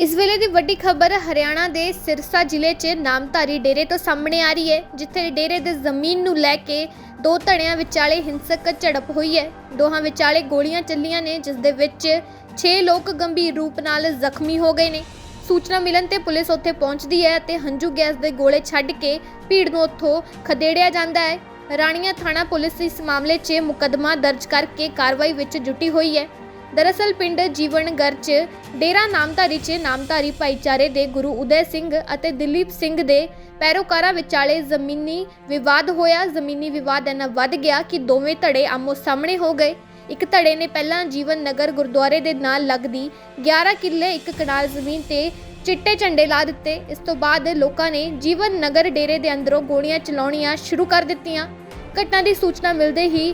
ਇਸ ਵੇਲੇ ਦੀ ਵੱਡੀ ਖਬਰ ਹਰਿਆਣਾ ਦੇ ਸਿਰਸਾ ਜ਼ਿਲ੍ਹੇ 'ਚ ਨਾਮਧਾਰੀ ਡੇਰੇ ਤੋਂ ਸਾਹਮਣੇ ਆ ਰਹੀ ਹੈ, ਜਿੱਥੇ ਡੇਰੇ ਦੇ ਜ਼ਮੀਨ ਨੂੰ ਲੈ ਕੇ ਦੋ ਧੜਿਆਂ ਵਿਚਾਲੇ ਹਿੰਸਕ ਝੜਪ ਹੋਈ ਹੈ। ਦੋਹਾਂ ਵਿਚਾਲੇ ਗੋਲੀਆਂ ਚੱਲੀਆਂ ਨੇ, ਜਿਸ ਦੇ ਵਿੱਚ 6 ਲੋਕ ਗੰਭੀਰ ਰੂਪ ਨਾਲ ਜ਼ਖਮੀ ਹੋ ਗਏ ਨੇ। ਸੂਚਨਾ ਮਿਲਣ ਤੇ ਪੁਲਿਸ ਉੱਥੇ ਪਹੁੰਚਦੀ ਹੈ ਅਤੇ ਹੰਝੂ ਗੈਸ ਦੇ ਗੋਲੇ ਛੱਡ ਕੇ ਭੀੜ ਨੂੰ ਉੱਥੋਂ ਖਦੇੜਿਆ ਜਾਂਦਾ ਹੈ। ਰਾਣੀਆਂ ਥਾਣਾ ਪੁਲਿਸ ਇਸ ਮਾਮਲੇ 'ਚ ਮੁਕੱਦਮਾ ਦਰਜ ਕਰਕੇ ਕਾਰਵਾਈ ਵਿੱਚ ਜੁਟੀ ਹੋਈ ਹੈ। ਦਰਅਸਲ ਪਿੰਡ ਜੀਵਨਗਰ 'ਚ ਡੇਰਾ ਨਾਮਧਾਰੀ 'ਚ ਨਾਮਧਾਰੀ ਭਾਈਚਾਰੇ ਦੇ ਗੁਰੂ ਉਦੈ ਸਿੰਘ ਅਤੇ ਦਿਲੀਪ ਸਿੰਘ ਦੇ ਪੈਰੋਕਾਰਾਂ ਵਿਚਾਲੇ ਜ਼ਮੀਨੀ ਵਿਵਾਦ ਹੋਇਆ। ਜ਼ਮੀਨੀ ਵਿਵਾਦ ਇੰਨਾ ਵੱਧ ਗਿਆ ਕਿ ਦੋਵੇਂ ਧੜੇ ਆਮੋ ਸਾਹਮਣੇ ਹੋ ਗਏ। ਇੱਕ ਧੜੇ ਨੇ ਪਹਿਲਾਂ ਜੀਵਨ ਨਗਰ ਗੁਰਦੁਆਰੇ ਦੇ ਨਾਲ ਲੱਗਦੀ 11 ਕਿੱਲੇ ਇੱਕ ਕਨਾਲ ਜ਼ਮੀਨ ਤੇ ਚਿੱਟੇ ਝੰਡੇ ਲਾ ਦਿੱਤੇ। ਇਸ ਤੋਂ ਬਾਅਦ ਲੋਕਾਂ ਨੇ ਜੀਵਨ ਨਗਰ ਡੇਰੇ ਦੇ ਅੰਦਰੋਂ ਗੋਲੀਆਂ ਚਲਾਉਣੀਆਂ ਸ਼ੁਰੂ ਕਰ ਦਿੱਤੀਆਂ। ਘਟਨਾ ਦੀ ਸੂਚਨਾ ਮਿਲਦੇ ਹੀ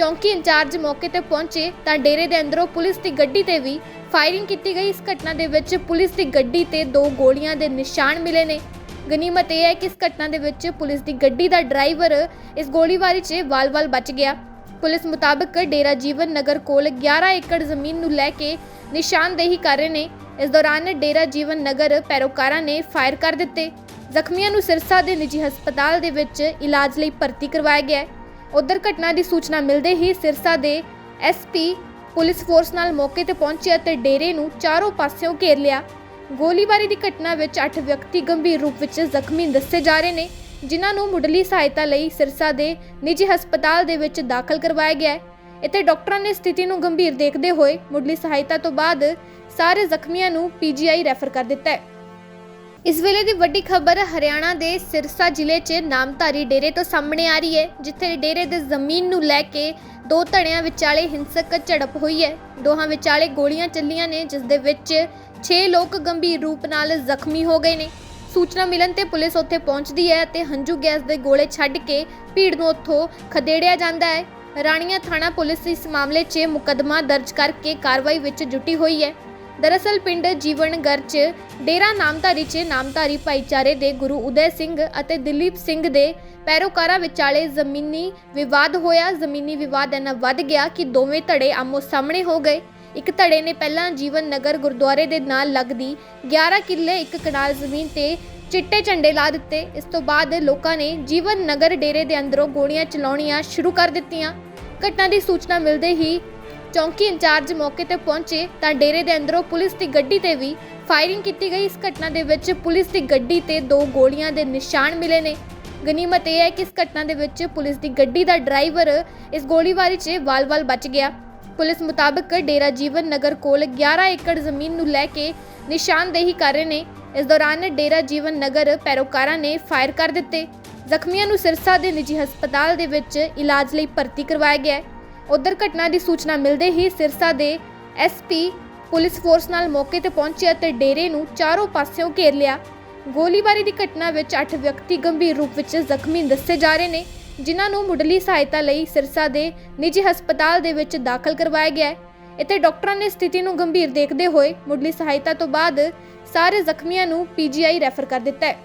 ਚੌਂਕੀ ਇੰਚਾਰਜ ਮੌਕੇ ਤੇ ਪਹੁੰਚੇ ਤਾਂ ਡੇਰੇ ਦੇ ਅੰਦਰੋਂ ਪੁਲਿਸ ਦੀ ਗੱਡੀ ਤੇ ਵੀ ਫਾਇਰਿੰਗ ਕੀਤੀ ਗਈ। ਇਸ ਘਟਨਾ ਦੇ ਵਿੱਚ ਪੁਲਿਸ ਦੀ ਗੱਡੀ ਤੇ ਦੋ ਗੋਲੀਆਂ ਦੇ ਨਿਸ਼ਾਨ ਮਿਲੇ ਨੇ। ਗਨੀਮਤ ਇਹ ਹੈ ਕਿ ਇਸ ਘਟਨਾ ਦੇ ਵਿੱਚ ਪੁਲਿਸ ਦੀ ਗੱਡੀ ਦਾ ਡਰਾਈਵਰ ਇਸ ਗੋਲੀਬਾਰੀ 'ਚ ਵਾਲ-ਵਾਲ ਬਚ ਗਿਆ। ਪੁਲਿਸ ਮੁਤਾਬਕ ਡੇਰਾ ਜੀਵਨ ਨਗਰ ਕੋਲ 11 ਏਕੜ ਜ਼ਮੀਨ ਨੂੰ ਲੈ ਕੇ ਨਿਸ਼ਾਨਦੇਹੀ ਕਰ ਰਹੇ ਨੇ। ਇਸ ਦੌਰਾਨ ਡੇਰਾ ਜੀਵਨ ਨਗਰ ਪੈਰੋਕਾਰਾਂ ਨੇ ਫਾਇਰ ਕਰ ਦਿੱਤੇ। ਜ਼ਖਮੀਆਂ ਨੂੰ ਸਿਰਸਾ ਦੇ ਨਿੱਜੀ ਹਸਪਤਾਲ ਦੇ ਵਿੱਚ ਇਲਾਜ ਲਈ ਭਰਤੀ ਕਰਵਾਇਆ ਗਿਆ ਹੈ। ਉਧਰ ਘਟਨਾ ਦੀ ਸੂਚਨਾ ਮਿਲਦੇ ਹੀ ਸਿਰਸਾ ਦੇ ਐਸਪੀ ਪੁਲਿਸ ਫੋਰਸ ਨਾਲ ਮੌਕੇ ਤੇ ਪਹੁੰਚੇ ਅਤੇ ਡੇਰੇ ਨੂੰ ਚਾਰੋਂ ਪਾਸਿਓਂ ਘੇਰ ਲਿਆ। ਗੋਲੀਬਾਰੀ ਦੀ ਘਟਨਾ ਵਿੱਚ 8 ਵਿਅਕਤੀ ਗੰਭੀਰ ਰੂਪ ਵਿੱਚ ਜ਼ਖਮੀ ਦੱਸੇ ਜਾ ਰਹੇ ਨੇ, ਜਿਨ੍ਹਾਂ ਨੂੰ ਮੁੱਢਲੀ ਸਹਾਇਤਾ ਲਈ ਸਿਰਸਾ ਦੇ ਨਿੱਜੀ ਹਸਪਤਾਲ ਦੇ ਵਿੱਚ ਦਾਖਲ ਕਰਵਾਇਆ ਗਿਆ ਹੈ। ਇੱਥੇ ਡਾਕਟਰਾਂ ਨੇ ਸਥਿਤੀ ਨੂੰ ਗੰਭੀਰ ਦੇਖਦੇ ਹੋਏ ਮੁੱਢਲੀ ਸਹਾਇਤਾ ਤੋਂ ਬਾਅਦ ਸਾਰੇ ਜ਼ਖਮੀਆਂ ਨੂੰ ਪੀਜੀਆਈ ਰੈਫਰ ਕਰ ਦਿੱਤਾ ਹੈ। ਇਸ ਵੇਲੇ ਦੀ ਵੱਡੀ ਖਬਰ ਹਰਿਆਣਾ ਦੇ ਸਿਰਸਾ ਜ਼ਿਲ੍ਹੇ 'ਚ ਨਾਮਧਾਰੀ ਡੇਰੇ ਤੋਂ ਸਾਹਮਣੇ ਆ ਰਹੀ ਹੈ, ਜਿੱਥੇ ਡੇਰੇ ਦੇ ਜ਼ਮੀਨ ਨੂੰ ਲੈ ਕੇ ਦੋ ਧੜਿਆਂ ਵਿਚਾਲੇ ਹਿੰਸਕ ਝੜਪ ਹੋਈ ਹੈ। ਦੋਹਾਂ ਵਿਚਾਲੇ ਗੋਲੀਆਂ ਚੱਲੀਆਂ ਨੇ, ਜਿਸ ਦੇ ਵਿੱਚ 6 ਲੋਕ ਗੰਭੀਰ ਰੂਪ ਨਾਲ ਜ਼ਖਮੀ ਹੋ ਗਏ ਨੇ। ਸੂਚਨਾ ਮਿਲਣ ਤੇ ਪੁਲਿਸ ਉੱਥੇ ਪਹੁੰਚਦੀ ਹੈ ਅਤੇ ਹੰਝੂ ਗੈਸ ਦੇ ਗੋਲੇ ਛੱਡ ਕੇ ਭੀੜ ਨੂੰ ਉੱਥੋਂ ਖਦੇੜਿਆ ਜਾਂਦਾ ਹੈ। ਰਾਣੀਆਂ ਥਾਣਾ ਪੁਲਿਸ ਇਸ ਮਾਮਲੇ 'ਚ ਮੁਕੱਦਮਾ ਦਰਜ ਕਰਕੇ ਕਾਰਵਾਈ ਵਿੱਚ ਜੁਟੀ ਹੋਈ ਹੈ। ਦਰਅਸਲ ਪਿੰਡ ਜੀਵਨਗਰ 'ਚ ਡੇਰਾ ਨਾਮਧਾਰੀ 'ਚ ਨਾਮਧਾਰੀ ਭਾਈਚਾਰੇ ਦੇ ਗੁਰੂ ਉਦੈ ਸਿੰਘ ਅਤੇ ਦਿਲੀਪ ਸਿੰਘ ਦੇ ਪੈਰੋਕਾਰਾਂ ਵਿਚਾਲੇ ਜ਼ਮੀਨੀ ਵਿਵਾਦ ਹੋਇਆ। ਜ਼ਮੀਨੀ ਵਿਵਾਦ ਇੰਨਾ ਵੱਧ ਗਿਆ ਕਿ ਦੋਵੇਂ ਧੜੇ ਆਮੋ ਸਾਹਮਣੇ ਹੋ ਗਏ। ਇੱਕ ਧੜੇ ਨੇ ਪਹਿਲਾਂ ਜੀਵਨ ਨਗਰ ਗੁਰਦੁਆਰੇ ਦੇ ਨਾਲ ਲੱਗਦੀ 11 ਕਿੱਲੇ ਇੱਕ ਕਨਾਲ ਜ਼ਮੀਨ ਤੇ ਚਿੱਟੇ ਝੰਡੇ ਲਾ ਦਿੱਤੇ। ਇਸ ਤੋਂ ਬਾਅਦ ਲੋਕਾਂ ਨੇ ਜੀਵਨ ਨਗਰ ਡੇਰੇ ਦੇ ਅੰਦਰੋਂ ਗੋਲੀਆਂ ਚਲਾਉਣੀਆਂ ਸ਼ੁਰੂ ਕਰ ਦਿੱਤੀਆਂ। ਘਟਨਾ ਦੀ ਸੂਚਨਾ ਮਿਲਦੇ ਹੀ ਚੌਂਕੀ ਇੰਚਾਰਜ ਮੌਕੇ ਤੇ ਪਹੁੰਚੇ ਤਾਂ ਡੇਰੇ ਦੇ ਅੰਦਰੋਂ ਪੁਲਿਸ ਦੀ ਗੱਡੀ ਤੇ ਵੀ ਫਾਇਰਿੰਗ ਕੀਤੀ ਗਈ। ਇਸ ਘਟਨਾ ਦੇ ਵਿੱਚ ਪੁਲਿਸ ਦੀ ਗੱਡੀ ਤੇ ਦੋ ਗੋਲੀਆਂ ਦੇ ਨਿਸ਼ਾਨ ਮਿਲੇ ਨੇ। ਗਨੀਮਤ ਇਹ ਹੈ ਕਿ ਇਸ ਘਟਨਾ ਦੇ ਵਿੱਚ ਪੁਲਿਸ ਦੀ ਗੱਡੀ ਦਾ ਡਰਾਈਵਰ ਇਸ ਗੋਲੀਬਾਰੀ 'ਚ ਵਾਲ-ਵਾਲ ਬਚ ਗਿਆ। ਪੁਲਿਸ ਮੁਤਾਬਕ ਡੇਰਾ ਜੀਵਨ ਨਗਰ ਕੋਲ 11 ਏਕੜ ਜ਼ਮੀਨ ਨੂੰ ਲੈ ਕੇ ਨਿਸ਼ਾਨਦੇਹੀ ਕਰ ਰਹੇ ਨੇ। ਇਸ ਦੌਰਾਨ ਡੇਰਾ ਜੀਵਨ ਨਗਰ ਪੈਰੋਕਾਰਾਂ ਨੇ ਫਾਇਰ ਕਰ ਦਿੱਤੇ। ਜ਼ਖਮੀਆਂ ਨੂੰ ਸਿਰਸਾ ਦੇ ਨਿੱਜੀ ਹਸਪਤਾਲ ਦੇ ਵਿੱਚ ਇਲਾਜ ਲਈ ਭਰਤੀ ਕਰਵਾਇਆ ਗਿਆ ਹੈ। ਉਧਰ ਘਟਨਾ ਦੀ ਸੂਚਨਾ ਮਿਲਦੇ ਹੀ ਸਿਰਸਾ ਦੇ ਐਸਪੀ ਪੁਲਿਸ ਫੋਰਸ ਨਾਲ ਮੌਕੇ ਤੇ ਪਹੁੰਚੇ ਅਤੇ ਡੇਰੇ ਨੂੰ ਚਾਰੋਂ ਪਾਸਿਓਂ ਘੇਰ ਲਿਆ। ਗੋਲੀਬਾਰੀ ਦੀ ਘਟਨਾ ਵਿੱਚ 8 ਵਿਅਕਤੀ ਗੰਭੀਰ ਰੂਪ ਵਿੱਚ ਜ਼ਖਮੀ ਦੱਸੇ ਜਾ ਰਹੇ ਨੇ, ਜਿਨ੍ਹਾਂ ਨੂੰ ਮੁੱਢਲੀ ਸਹਾਇਤਾ ਲਈ ਸਿਰਸਾ ਦੇ ਨਿੱਜੀ ਹਸਪਤਾਲ ਦੇ ਵਿੱਚ ਦਾਖਲ ਕਰਵਾਇਆ ਗਿਆ ਹੈ। ਇੱਥੇ ਡਾਕਟਰਾਂ ਨੇ ਸਥਿਤੀ ਨੂੰ ਗੰਭੀਰ ਦੇਖਦੇ ਹੋਏ ਮੁੱਢਲੀ ਸਹਾਇਤਾ ਤੋਂ ਬਾਅਦ ਸਾਰੇ ਜ਼ਖਮੀਆਂ ਨੂੰ ਪੀਜੀਆਈ ਰੈਫਰ ਕਰ ਦਿੱਤਾ ਹੈ।